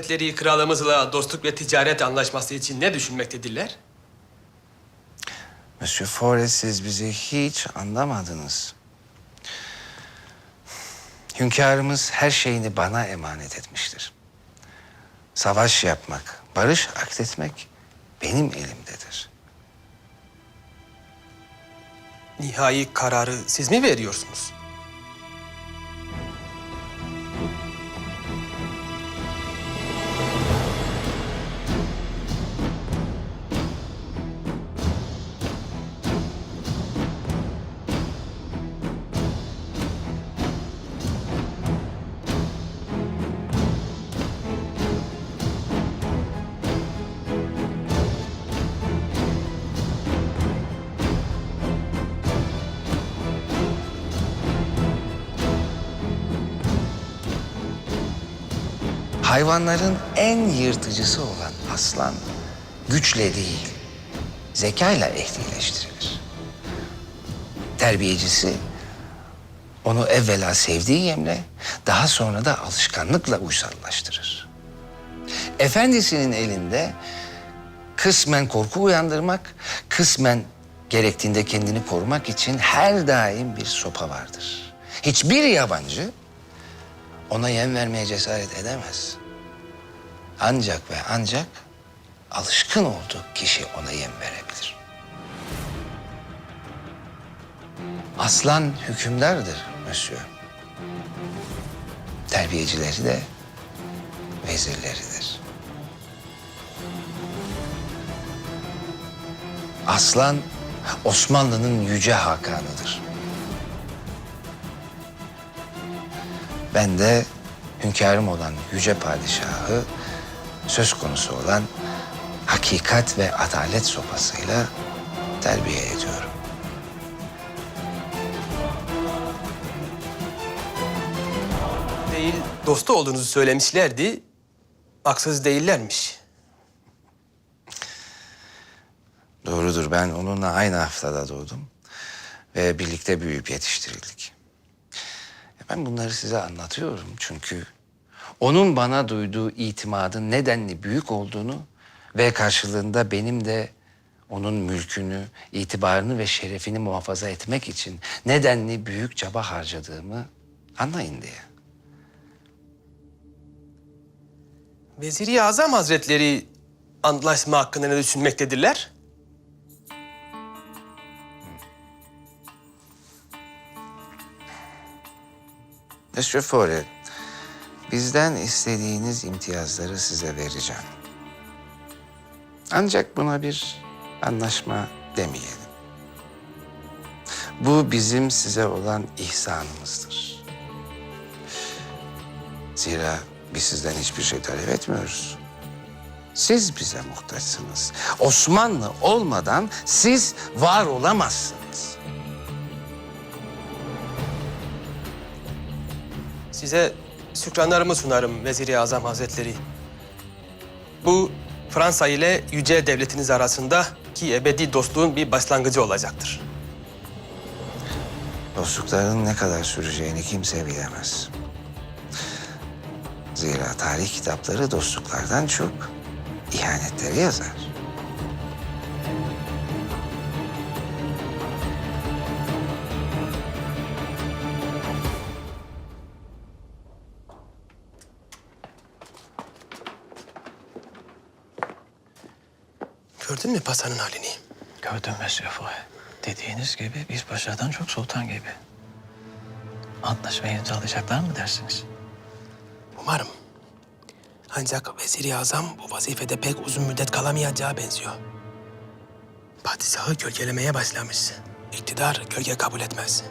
Hazretleri kralımızla dostluk ve ticaret anlaşması için ne düşünmektedirler? Monsieur Forest siz bizi hiç anlamadınız. Hünkârımız her şeyini bana emanet etmiştir. Savaş yapmak, barış akletmek benim elimdedir. Nihai kararı siz mi veriyorsunuz? Hayvanların en yırtıcısı olan aslan güçle değil, zekayla ehlileştirilir. Terbiyecisi onu evvela sevdiği yemle, daha sonra da alışkanlıkla uysallaştırır. Efendisinin elinde kısmen korku uyandırmak, kısmen gerektiğinde kendini korumak için her daim bir sopa vardır. Hiçbir yabancı ona yem vermeye cesaret edemez. Ancak ve ancak alışkın olduğu kişi ona yem verebilir. Aslan hükümdardır Monsieur. Terbiyecileri de vezirleridir. Aslan Osmanlı'nın yüce hakanıdır. Ben de hünkârım olan yüce padişahı söz konusu olan hakikat ve adalet sopasıyla terbiye ediyorum. Değil, dostu olduğunuzu söylemişlerdi. Haksız değillermiş. Doğrudur ben onunla aynı haftada doğdum ve birlikte büyüyüp yetiştirildik. Ben bunları size anlatıyorum çünkü onun bana duyduğu itimadın nedenli büyük olduğunu ve karşılığında benim de onun mülkünü, itibarını ve şerefini muhafaza etmek için nedenli büyük çaba harcadığımı anlayın diye. Veziri Azam Hazretleri antlaşma hakkında ne düşünmektedirler? Monsieur Forel, bizden istediğiniz imtiyazları size vereceğim. Ancak buna bir anlaşma demeyelim. Bu bizim size olan ihsanımızdır. Zira biz sizden hiçbir şey talep etmiyoruz. Siz bize muhtaçsınız. Osmanlı olmadan siz var olamazsınız. Size şükranlarımı sunarım Veziri Azam Hazretleri. Bu Fransa ile yüce devletiniz arasında ki ebedi dostluğun bir başlangıcı olacaktır. Dostlukların ne kadar süreceğini kimse bilemez. Zira tarih kitapları dostluklardan çok ihanetleri yazar. Gördün mü pasanın halini? Gördüm Monsieur Foy. Dediğiniz gibi biz paşadan çok sultan gibi. Antlaşmayı imzalayacaklar mı dersiniz? Umarım. Ancak Veziri Azam bu vazifede pek uzun müddet kalamayacağı benziyor. Padişahı gölgelemeye başlamış. İktidar gölge kabul etmez.